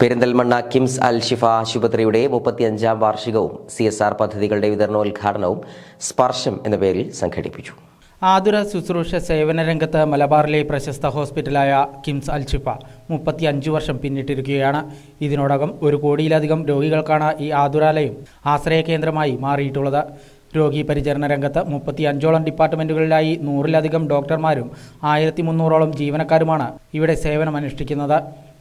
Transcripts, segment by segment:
പെരിന്തൽമണ്ണ കിംസ് അൽ ഷിഫ ആശുപത്രിയുടെ മുപ്പത്തിയഞ്ചാം വാർഷികവും സി എസ് ആർ പദ്ധതികളുടെ വിതരണോദ്ഘാടനവും സ്പർശം എന്ന പേരിൽ സംഘടിപ്പിച്ചു. ആതുര ശുശ്രൂഷ സേവന രംഗത്ത് മലബാറിലെ പ്രശസ്ത ഹോസ്പിറ്റലായ കിംസ് അൽ ഷിഫ മുപ്പത്തി അഞ്ച് വർഷം പിന്നിട്ടിരിക്കുകയാണ്. ഇതിനോടകം ഒരു കോടിയിലധികം രോഗികൾക്കാണ് ഈ ആതുരാലയം ആശ്രയ കേന്ദ്രമായി മാറിയിട്ടുള്ളത്. രോഗി പരിചരണ രംഗത്ത് മുപ്പത്തി അഞ്ചോളം ഡിപ്പാർട്ട്മെന്റുകളിലായി നൂറിലധികം ഡോക്ടർമാരും ആയിരത്തി മുന്നൂറോളം ജീവനക്കാരുമാണ് ഇവിടെ സേവനമനുഷ്ഠിക്കുന്നത്.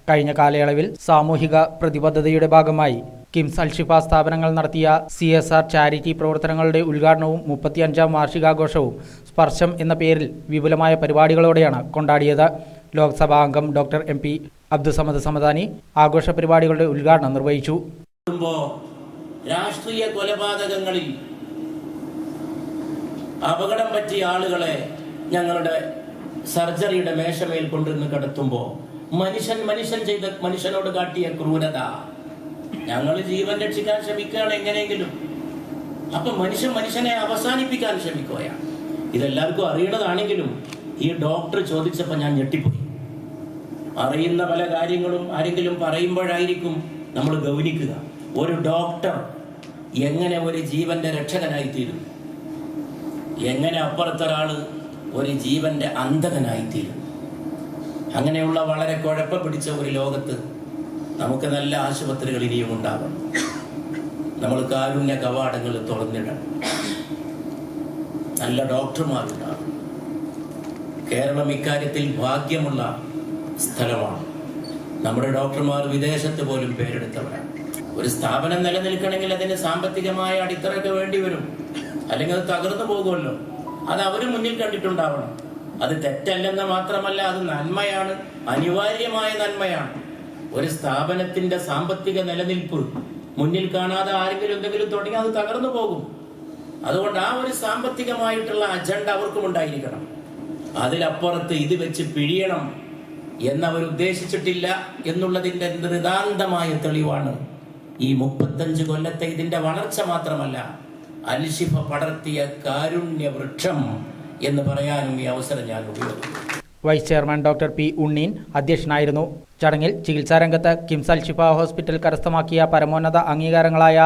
കഴിഞ്ഞ കാലയളവിൽ സാമൂഹിക പ്രതിബദ്ധതയുടെ ഭാഗമായി കിംസ് അൽഷിഫ സ്ഥാപനങ്ങൾ നടത്തിയ സി എസ് ആർ ചാരിറ്റി പ്രവർത്തനങ്ങളുടെ ഉദ്ഘാടനവും മുപ്പത്തിയഞ്ചാം വാർഷികാഘോഷവും സ്പർശം എന്ന പേരിൽ വിപുലമായ പരിപാടികളോടെയാണ് കൊണ്ടാടിയത്. ലോക്സഭാ അംഗം doctor M. P. Abdussamad Samadani ആഘോഷ പരിപാടികളുടെ ഉദ്ഘാടനം നിർവഹിച്ചു. രാഷ്ട്രീയ കൊലപാതകങ്ങളിൽ അപകടം പറ്റിയ ആളുകളെ ഞങ്ങളുടെ സർജറിയുടെ മേശമേൽ കൊണ്ടുവന്ന് കിടത്തുമ്പോ മനുഷ്യൻ മനുഷ്യൻ ചെയ്ത മനുഷ്യനോട് കാട്ടിയ ക്രൂരത. ഞങ്ങൾ ജീവൻ രക്ഷിക്കാൻ ശ്രമിക്കുകയാണ് എങ്ങനെയെങ്കിലും. അപ്പൊ മനുഷ്യൻ മനുഷ്യനെ അവസാനിപ്പിക്കാൻ ശ്രമിക്കുകയാണ്. ഇതെല്ലാവർക്കും അറിയണതാണെങ്കിലും ഈ ഡോക്ടർ ചോദിച്ചപ്പോൾ ഞാൻ ഞെട്ടിപ്പോയി. അറിയുന്ന പല കാര്യങ്ങളും ആരെങ്കിലും പറയുമ്പോഴായിരിക്കും നമ്മൾ ഗൗനിക്കുക. ഒരു ഡോക്ടർ എങ്ങനെ ഒരു ജീവന്റെ രക്ഷകനായി തീരും എങ്ങനെ അപ്പുറത്തൊരാൾ ഒരു ജീവന്റെ അന്ധകനായി തീരും അങ്ങനെയുള്ള വളരെ കുഴപ്പം പിടിച്ച ഒരു ലോകത്ത് നമുക്ക് നല്ല ആശുപത്രികൾ ഇനിയും ഉണ്ടാവണം. നമ്മൾ കാരുണ്യ കവാടങ്ങൾ തുറന്നിടണം. നല്ല ഡോക്ടർമാരുണ്ടാകണം കേരളം ഇക്കാര്യത്തിൽ ഭാഗ്യമുള്ള സ്ഥലമാണ്. നമ്മുടെ ഡോക്ടർമാർ വിദേശത്ത് പോലും പേരെടുത്തവരാണ്. ഒരു സ്ഥാപനം നിലനിൽക്കണമെങ്കിൽ അതിന് സാമ്പത്തികമായ അടിത്തറയൊക്കെ വേണ്ടി വരും. അല്ലെങ്കിൽ അത് തകർന്നു പോകുമല്ലോ. അത് അവർ മുന്നിൽ കണ്ടിട്ടുണ്ടാവണം. അത് തെറ്റല്ലെന്ന് മാത്രമല്ല അത് നന്മയാണ്. അനിവാര്യമായ നന്മയാണ്. ഒരു സ്ഥാപനത്തിന്റെ സാമ്പത്തിക നിലനിൽപ്പ് മുന്നിൽ കാണാതെ ആരെങ്കിലും എന്തെങ്കിലും തുടങ്ങി അത് തകർന്നു പോകും. അതുകൊണ്ട് ആ ഒരു സാമ്പത്തികമായിട്ടുള്ള അജണ്ട അവർക്കും ഉണ്ടായിരിക്കണം. അതിലപ്പുറത്ത് ഇത് വെച്ച് പിഴിയണം എന്നവർ ഉദ്ദേശിച്ചിട്ടില്ല എന്നുള്ളതിന്റെ നിതാന്തമായ തെളിവാണ്. ഈ മുപ്പത്തഞ്ച് കൊല്ലത്തെ ഇതിന്റെ വളർച്ച മാത്രമല്ല അൽഷിഫ പടർത്തിയ കാരുണ്യ വൃക്ഷം എന്ന് പറയാനും ഈ അവസരം ഞാൻ ഉപയോഗിക്കും vice chairman doctor P Unneen അധ്യക്ഷനായിരുന്നു. ചടങ്ങിൽ ചികിത്സാരംഗത്ത് കിംസൽ ഷിഫ ഹോസ്പിറ്റൽ കരസ്ഥമാക്കിയ പരമോന്നത അംഗീകാരങ്ങളായ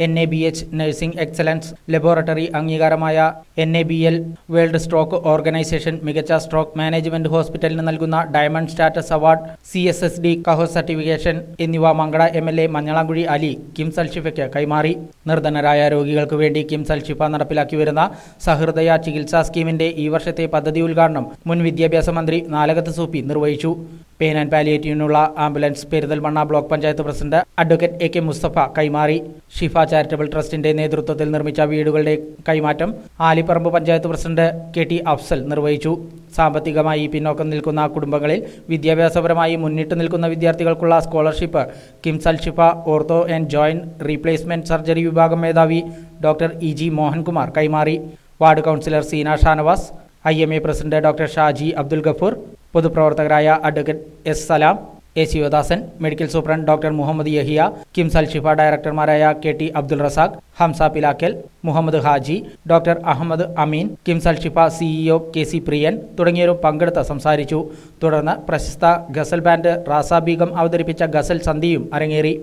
N A B H nursing excellence laboratory അംഗീകാരമായ N A B L world stroke organisation മികച്ച സ്ട്രോക്ക് മാനേജ്മെന്റ് ഹോസ്പിറ്റലിന് നൽകുന്ന diamond status award C S S D CAHO certification എന്നിവ മംഗള M L A Manjalamkuzhi Ali Kim സൽഷിഫയ്ക്ക് കൈമാറി. നിർധനരായ രോഗികൾക്ക് വേണ്ടി Kim സൽഷിഫ നടപ്പിലാക്കി വരുന്ന സഹൃദയ ചികിത്സാ സ്കീമിന്റെ ഈ വർഷത്തെ പദ്ധതി ഉദ്ഘാടനം മുൻ വിദ്യാഭ്യാസ മന്ത്രി നാലകത്ത് സൂപ്പി നിർവഹിച്ചു. Pain and പാലിയേറ്റീവിനുള്ള ambulance Perinthalmanna block panchayat president advocate A K Mustafa കൈമാറി. ഷിഫ ചാരിറ്റബിൾ ട്രസ്റ്റിന്റെ നേതൃത്വത്തിൽ നിർമ്മിച്ച വീടുകളുടെ കൈമാറ്റം Alipparamba panchayat president K T Afsal നിർവഹിച്ചു. സാമ്പത്തികമായി പിന്നോക്കം നിൽക്കുന്ന കുടുംബങ്ങളിൽ വിദ്യാഭ്യാസപരമായി മുന്നിട്ട് നിൽക്കുന്ന വിദ്യാർത്ഥികൾക്കുള്ള scholarship Kimsal Shifa ortho and joint replacement surgery വിഭാഗം മേധാവി ഡോക്ടർ ഇ ജി മോഹൻകുമാർ കൈമാറി. Ward councillor Seena Shanavas I M A president doctor Shaji Abdul Gafoor പൊതുപ്രവർത്തകരായ advocate S Salam A Sivadasan medical superintendent doctor Muhammad Yahiya Kimsal Shifa ഡയറക്ടർമാരായ K T Abdul Razak Hamza Pilakkal Muhammad Haji doctor Ahammed Ameen Kimsal Shifa CEO K C Priyan തുടങ്ങിയവരും പങ്കെടുത്ത് സംസാരിച്ചു. തുടർന്ന് പ്രശസ്ത ഗസൽ band Raza Begum അവതരിപ്പിച്ച ഗസൽ സന്ധിയും അരങ്ങേറി.